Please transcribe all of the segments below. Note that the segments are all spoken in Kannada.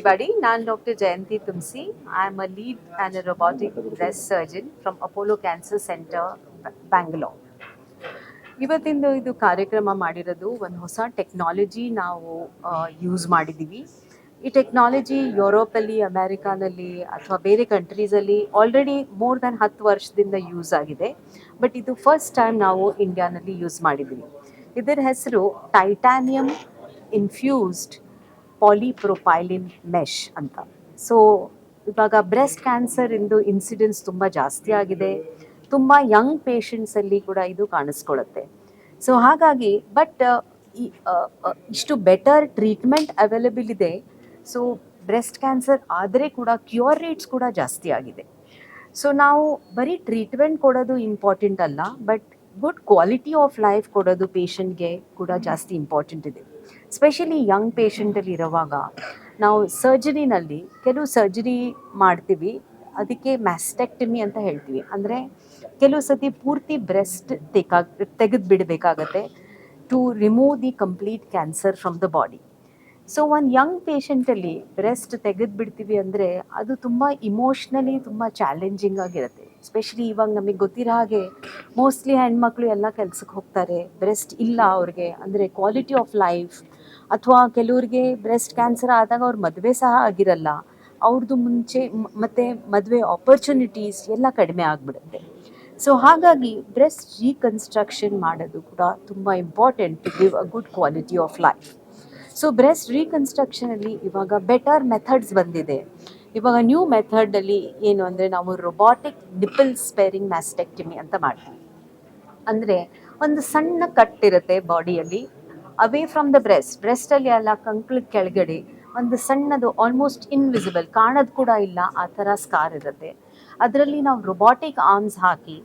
everybody. ನಾನು doctor Jayanthi Tumsi I am a lead a robotic breast surgeon from Apollo Cancer Centre Bangalore ಇವತ್ತಿಂದು ಇದು ಕಾರ್ಯಕ್ರಮ ಮಾಡಿರೋದು ಒಂದು ಹೊಸ ಟೆಕ್ನಾಲಜಿ ನಾವು ಯೂಸ್ ಮಾಡಿದ್ದೀವಿ ಈ ಟೆಕ್ನಾಲಜಿ ಯುರೋಪಲ್ಲಿ ಅಮೇರಿಕಾನಲ್ಲಿ ಅಥವಾ ಬೇರೆ ಕಂಟ್ರೀಸಲ್ಲಿ ಆಲ್ರೆಡಿ ಮೋರ್ ದೆನ್ ಹತ್ತು ವರ್ಷದಿಂದ ಯೂಸ್ ಆಗಿದೆ. ಬಟ್ ಇದು ಫಸ್ಟ್ ಟೈಮ್ ನಾವು ಇಂಡಿಯಾನಲ್ಲಿ ಯೂಸ್ ಮಾಡಿದ್ದೀವಿ ಇದರ ಹೆಸರು ಟೈಟಾನಿಯಂ ಇನ್ಫ್ಯೂಸ್ಡ್ ಪಾಲಿಪ್ರೊಪೈಲಿನ್ ಮೆಶ್ ಅಂತ. ಸೊ ಇವಾಗ ಬ್ರೆಸ್ಟ್ ಕ್ಯಾನ್ಸರ್ ಇಂದು ಇನ್ಸಿಡೆನ್ಸ್ ತುಂಬ ಜಾಸ್ತಿ ಆಗಿದೆ. ತುಂಬ ಯಂಗ್ ಪೇಷಂಟ್ಸಲ್ಲಿ ಕೂಡ ಇದು ಕಾಣಿಸ್ಕೊಳ್ಳುತ್ತೆ ಸೊ ಹಾಗಾಗಿ ಬಟ್ ಇಷ್ಟು ಬೆಟರ್ ಟ್ರೀಟ್ಮೆಂಟ್ ಅವೈಲೇಬಲ್ ಇದೆ. ಸೊ ಬ್ರೆಸ್ಟ್ ಕ್ಯಾನ್ಸರ್ ಆದರೆ ಕೂಡ ಕ್ಯೂರ್ ರೇಟ್ಸ್ ಕೂಡ ಜಾಸ್ತಿ ಆಗಿದೆ. ಸೊ ನಾವು ಬರೀ ಟ್ರೀಟ್ಮೆಂಟ್ ಕೊಡೋದು ಇಂಪಾರ್ಟೆಂಟ್ ಅಲ್ಲ but good quality of life ಕೊಡೋದು ಪೇಷಂಟ್ಗೆ ಕೂಡ ಜಾಸ್ತಿ ಇಂಪಾರ್ಟೆಂಟ್ ಇದೆ. ಸ್ಪೆಷಲಿ ಯಂಗ್ ಪೇಷಂಟಲ್ಲಿ ಇರುವಾಗ, ನಾವು ಸರ್ಜರಿನಲ್ಲಿ ಕೆಲವು ಸರ್ಜರಿ ಮಾಡ್ತೀವಿ, ಅದಕ್ಕೆ ಮ್ಯಾಸ್ಟೆಕ್ಟಮಿ ಅಂತ ಹೇಳ್ತೀವಿ. ಅಂದರೆ ಕೆಲವು ಸತಿ ಪೂರ್ತಿ ಬ್ರೆಸ್ಟ್ ತೆಗ ತೆಗೆದು ಬಿಡಬೇಕಾಗತ್ತೆ to remove the complete cancer from the body so ಒಂದು ಯಂಗ್ ಪೇಷಂಟಲ್ಲಿ ಬ್ರೆಸ್ಟ್ ತೆಗೆದು ಬಿಡ್ತೀವಿ ಅಂದರೆ ಅದು ತುಂಬ ಇಮೋಷ್ನಲಿ ತುಂಬ ಚಾಲೆಂಜಿಂಗ್ ಆಗಿರುತ್ತೆ. ಸ್ಪೆಷಲಿ ಇವಾಗ ನಮಗೆ ಗೊತ್ತಿರೋ ಹಾಗೆ ಮೋಸ್ಟ್ಲಿ ಹೆಣ್ಮಕ್ಳು ಎಲ್ಲ ಕೆಲ್ಸಕ್ಕೆ ಹೋಗ್ತಾರೆ. ಬ್ರೆಸ್ಟ್ ಇಲ್ಲ ಅವ್ರಿಗೆ. ಅಂದರೆ ಕ್ವಾಲಿಟಿ ಆಫ್ ಲೈಫ್ ಅಥವಾ ಕೆಲವ್ರಿಗೆ ಬ್ರೆಸ್ಟ್ ಕ್ಯಾನ್ಸರ್ ಆದಾಗ ಅವ್ರ ಮದುವೆ ಸಹ ಆಗಿರಲ್ಲ. ಅವ್ರದ್ದು ಮುಂಚೆ ಮತ್ತು ಮದುವೆ ಆಪರ್ಚುನಿಟೀಸ್ ಎಲ್ಲ ಕಡಿಮೆ ಆಗಿಬಿಡುತ್ತೆ. ಸೊ ಹಾಗಾಗಿ ಬ್ರೆಸ್ಟ್ ರೀಕನ್ಸ್ಟ್ರಕ್ಷನ್ ಮಾಡೋದು ಕೂಡ ತುಂಬ important to give a good quality of life so breast ರೀಕನ್ಸ್ಟ್ರಕ್ಷನಲ್ಲಿ ಇವಾಗ ಬೆಟರ್ ಮೆಥಡ್ಸ್ ಬಂದಿದೆ. ಇವಾಗ ನ್ಯೂ ಮೆಥಡಲ್ಲಿ ಏನು ಅಂದರೆ ನಾವು ರೊಬಾಟಿಕ್ ನಿಪಲ್ ಸ್ಪೇರಿಂಗ್ ಮ್ಯಾಸ್ಟೆಕ್ಟಿಮಿ ಅಂತ ಮಾಡ್ತೀವಿ. ಅಂದರೆ ಒಂದು ಸಣ್ಣ ಕಟ್ ಇರುತ್ತೆ ಬಾಡಿಯಲ್ಲಿ ಅವೇ ಫ್ರಮ್ ದ ಬ್ರೆಸ್ಟ್ ಬ್ರೆಸ್ಟಲ್ಲಿ ಅಲ್ಲ ಕಂಕ್ಳ ಕೆಳಗಡೆ ಒಂದು ಸಣ್ಣದು ಆಲ್ಮೋಸ್ಟ್ ಇನ್ವಿಸಿಬಲ್ ಕಾಣೋದು ಕೂಡ ಇಲ್ಲ, ಆ ಥರ ಸ್ಕಾರ್ ಇರುತ್ತೆ. ಅದರಲ್ಲಿ ನಾವು ರೊಬಾಟಿಕ್ ಆರ್ಮ್ಸ್ ಹಾಕಿ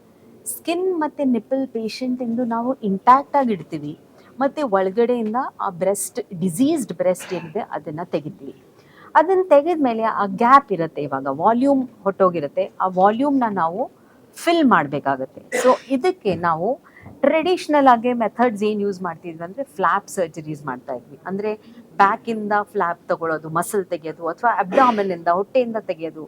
ಸ್ಕಿನ್ ಮತ್ತು ನಿಪ್ಪಲ್ ಪೇಷಂಟಿಂದು ನಾವು ಇಂಟ್ಯಾಕ್ಟ್ ಆಗಿ ಇಡ್ತೀವಿ. ಮತ್ತು ಒಳಗಡೆಯಿಂದ ಆ ಬ್ರೆಸ್ಟ್ ಡಿಸೀಸ್ಡ್ ಬ್ರೆಸ್ಟ್ ಏನಿದೆ, ಅದನ್ನು ತೆಗಿತೀವಿ. ಅದನ್ನು ತೆಗೆದ ಮೇಲೆ ಆ ಗ್ಯಾಪ್ ಇರುತ್ತೆ ಇವಾಗ. ವಾಲ್ಯೂಮ್ ಹೊಟ್ಟೋಗಿರುತ್ತೆ. ಆ ವಾಲ್ಯೂಮ್ನ ನಾವು ಫಿಲ್ ಮಾಡಬೇಕಾಗತ್ತೆ. ಸೊ ಇದಕ್ಕೆ ನಾವು ಟ್ರೆಡಿಷ್ನಲ್ ಆಗಿ ಮೆಥಡ್ಸ್ ಏನು ಯೂಸ್ ಮಾಡ್ತಿದ್ವಿ ಅಂದರೆ ಫ್ಲ್ಯಾಪ್ ಸರ್ಜರೀಸ್ ಮಾಡ್ತಾ ಇದ್ವಿ. ಅಂದರೆ ಬ್ಯಾಕಿಂದ ಫ್ಲ್ಯಾಪ್ ತಗೊಳ್ಳೋದು ಮಸಲ್ ತೆಗೆಯೋದು, ಅಥವಾ ಅಬ್ಡಾಮಿನಿಂದ ಹೊಟ್ಟೆಯಿಂದ ತೆಗೆಯೋದು.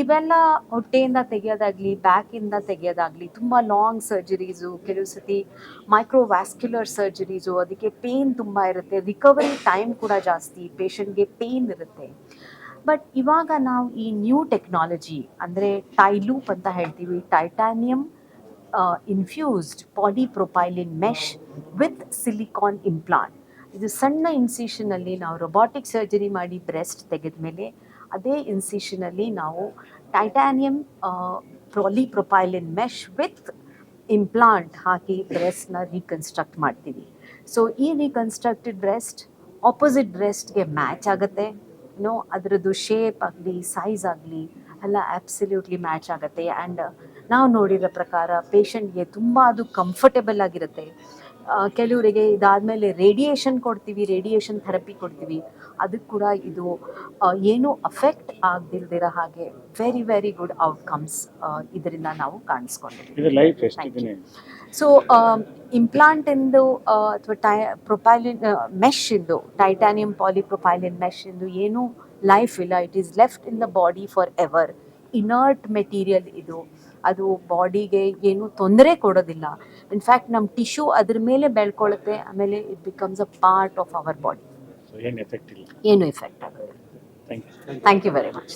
ಇವೆಲ್ಲ ಹೊಟ್ಟೆಯಿಂದ ತೆಗೆಯೋದಾಗಲಿ ಬ್ಯಾಕಿಂದ ತೆಗೆಯೋದಾಗಲಿ, ತುಂಬ ಲಾಂಗ್ ಸರ್ಜರೀಸು ಕೆಲವು ಸತಿ ಮೈಕ್ರೋವ್ಯಾಸ್ಕ್ಯುಲರ್ ಸರ್ಜರೀಸು ಅದಕ್ಕೆ ಪೇನ್ ತುಂಬ ಇರುತ್ತೆ. ರಿಕವರಿ ಟೈಮ್ ಕೂಡ ಜಾಸ್ತಿ ಪೇಷಂಟ್ಗೆ ಪೇನ್ ಇರುತ್ತೆ. ಬಟ್ ಇವಾಗ ನಾವು ಈ ನ್ಯೂ ಟೆಕ್ನಾಲಜಿ ಅಂದರೆ ಟೈಲೂಪ್ ಅಂತ ಹೇಳ್ತೀವಿ titanium infused polypropylene mesh with silicone implant ಇದು ಸಣ್ಣ ಇನ್ಸಿಷನಲ್ಲಿ ನಾವು ರೊಬಾಟಿಕ್ ಸರ್ಜರಿ ಮಾಡಿ ಬ್ರೆಸ್ಟ್ ತೆಗೆದ ಮೇಲೆ ಅದೇ ಇನ್ಸಿಷನಲ್ಲಿ ನಾವು titanium polypropylene mesh with implant ಹಾಕಿ ಬ್ರೆಸ್ಟ್ನ ರೀಕನ್ಸ್ಟ್ರಕ್ಟ್ ಮಾಡ್ತೀವಿ. ಸೊ ಈ ರೀಕನ್ಸ್ಟ್ರಕ್ಟೆಡ್ ಬ್ರೆಸ್ಟ್ ಆಪೋಸಿಟ್ ಬ್ರೆಸ್ಟ್ಗೆ ಮ್ಯಾಚ್ ಆಗುತ್ತೆ. ನೋ ಅದರದ್ದು ಶೇಪ್ ಆಗಲಿ ಸೈಜ್ ಆಗಲಿ ಎಲ್ಲ ಆ್ಯಬ್ಸಲ್ಯೂಟ್ಲಿ ಮ್ಯಾಚ್ ಆಗುತ್ತೆ. ಆ್ಯಂಡ್ ನಾವು ನೋಡಿರೋ ಪ್ರಕಾರ ಪೇಷಂಟ್ಗೆ ತುಂಬ ಅದು ಕಂಫರ್ಟೇಬಲ್ ಆಗಿರುತ್ತೆ. ಕೆಲವರಿಗೆ ಇದಾದಮೇಲೆ ರೇಡಿಯೇಷನ್ ಕೊಡ್ತೀವಿ ರೇಡಿಯೇಷನ್ ಥೆರಪಿ ಕೊಡ್ತೀವಿ. ಅದಕ್ಕೆ ಕೂಡ ಇದು ಏನು ಅಫೆಕ್ಟ್ ಆಗದಿಲ್ದಿರೋ ಹಾಗೆ ವೆರಿ ವೆರಿ ಗುಡ್ ಔಟ್ಕಮ್ಸ್ ಇದರಿಂದ ನಾವು ಕಾಣಿಸ್ಕೊಂಡಿದ್ದೀವಿ. ಸೊ ಇಂಪ್ಲಾಂಟ್ ಇಂಪ್ಲಾಂಟಿಂದು ಅಥವಾ ಟೈ ಪ್ರೊಪೈಲಿನ್ ಮೆಶ್ ಇಂದು ಟೈಟಾನಿಯಂ ಪಾಲಿಪ್ರೊಪೈಲಿನ್ ಮೆಶ್ ಇಂದು ಏನು ಲೈಫ್ ಇಲ್ಲ. It is left in the body forever inert material ಇದು. ಅದು ಬಾಡಿಗೆ ಏನು ತೊಂದರೆ ಕೊಡೋದಿಲ್ಲ. ಇನ್ಫ್ಯಾಕ್ಟ್ ನಮ್ಮ ಟಿಶ್ಯೂ ಅದ್ರ ಮೇಲೆ ಬೆಳ್ಕೊಳ್ಳುತ್ತೆ ಆಮೇಲೆ it becomes a part of our body ಏನು ಎಫೆಕ್ಟ್ ಆಗುತ್ತೆ ಥ್ಯಾಂಕ್ ಯು ವೆರಿ ಮಚ್